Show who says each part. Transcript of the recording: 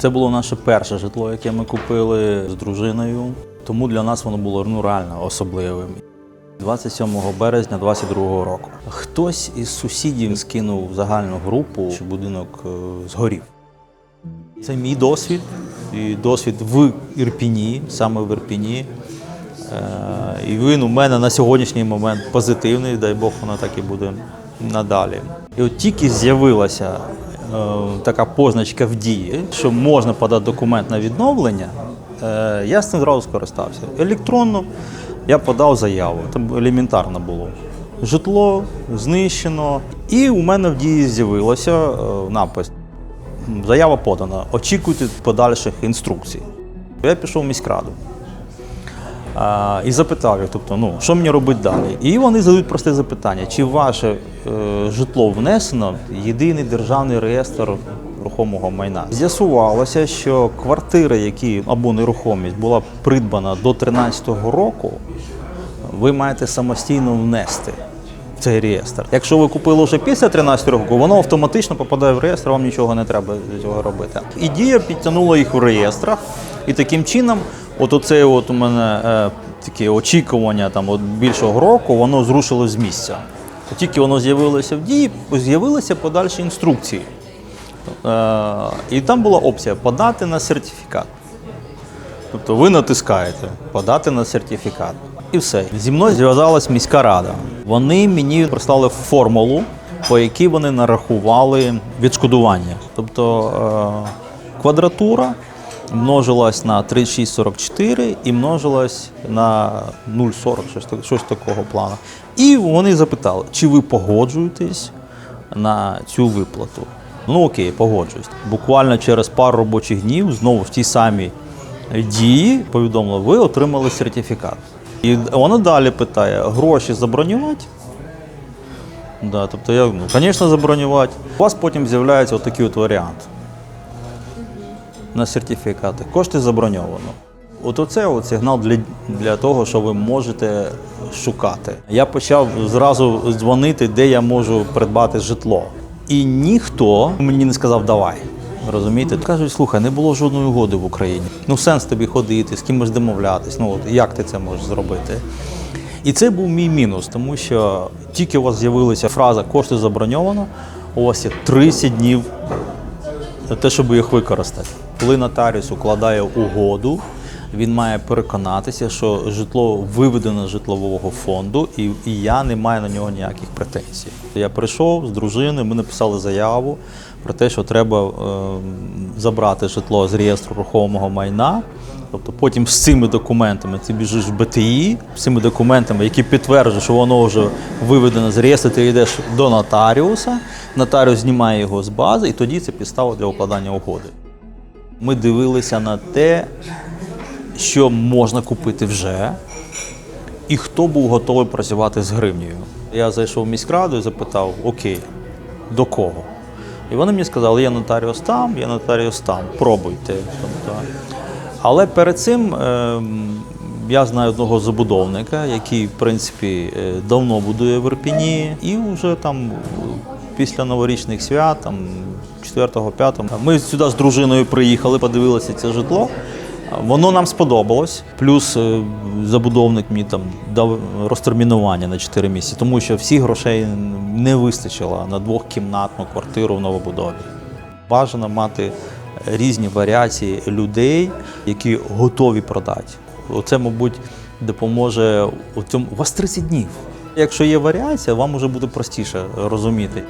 Speaker 1: Це було наше перше житло, яке ми купили з дружиною. Тому для нас воно було ну, реально особливим. 27 березня 22 року. Хтось із сусідів скинув загальну групу, що будинок е, згорів. Це мій досвід. І досвід в Ірпіні, саме в Ірпіні. Е, І він у мене на сьогоднішній момент позитивний, дай Бог, воно так і буде надалі. І от тільки з'явилася така позначка в дії, що можна подати документ на відновлення, е, я з цим зразу скористався. Електронно я подав заяву. Там елементарно було. Житло знищено, і у мене в дії з'явилося е, напис. Заява подана. Очікуйте подальших інструкцій. Я пішов в міськраду а, і запитав їх, тобто, ну, що мені робити далі? І вони задають просте запитання: чи ваше е, житло внесено в єдиний державний реєстр рухомого майна? З'ясувалося, що квартири, які або нерухомість була придбана до 2013 року, ви маєте самостійно внести цей реєстр. Якщо ви купили вже після 13 року, воно автоматично попадає в реєстр, вам нічого не треба для цього робити. І дія підтягнула їх в реєстрах, і таким чином, от оце от у мене е, таке очікування там от більшого року, воно зрушило з місця. От Тільки воно з'явилося в дії, з'явилися подальші інструкції. Е, і там була опція подати на сертифікат. Тобто ви натискаєте подати на сертифікат. І все. Зі мною зв'язалась міська рада. Вони мені прислали формулу, по якій вони нарахували відшкодування. Тобто е, квадратура множилась на 36,44 і множилась на 0,40, щось, щось такого плану. І вони запитали, чи ви погоджуєтесь на цю виплату. Ну окей, погоджуюсь. Буквально через пару робочих днів знову в тій самій дії повідомили, ви отримали сертифікат. І воно далі питає: гроші забронювати? Да, тобто я, ну, звісно, забронювати. У вас потім з'являється отакий от варіант на сертифікати. Кошти заброньовано. От оце от сигнал для, для того, що ви можете шукати. Я почав зразу дзвонити, де я можу придбати житло. І ніхто мені не сказав давай. Розумієте? Кажуть, слухай, не було жодної угоди в Україні. Ну, сенс тобі ходити, з кимось домовлятись. Ну от як ти це можеш зробити? І це був мій мінус, тому що тільки у вас з'явилася фраза кошти заброньовано, у вас є 30 днів на те, щоб їх використати. Коли нотаріус укладає угоду, він має переконатися, що житло виведено з житлового фонду, і, я не маю на нього ніяких претензій. Я прийшов з дружиною, ми написали заяву про те, що треба е, забрати житло з реєстру рухомого майна. Тобто потім з цими документами ти біжиш в БТІ, з цими документами, які підтверджують, що воно вже виведено з реєстру, ти йдеш до нотаріуса, нотаріус знімає його з бази, і тоді це підстава для укладання угоди. Ми дивилися на те, що можна купити вже, і хто був готовий працювати з гривнею. Я зайшов в міськраду і запитав: Окей, до кого? І вони мені сказали, є нотаріус там, є нотаріус там, пробуйте. Тобто, але перед цим ем, я знаю одного забудовника, який, в принципі, е, давно будує в Ірпіні, і вже там після новорічних свят, там 4-5, ми сюди з дружиною приїхали, подивилися це житло. Воно нам сподобалось. Плюс е, забудовник мені там дав розтермінування на 4 місяці, тому що всіх грошей не вистачило на двохкімнатну квартиру в новобудові. Бажано мати різні варіації людей, які готові продати. Оце, мабуть, допоможе у цьому. У вас 30 днів. Якщо є варіація, вам може буде простіше розуміти.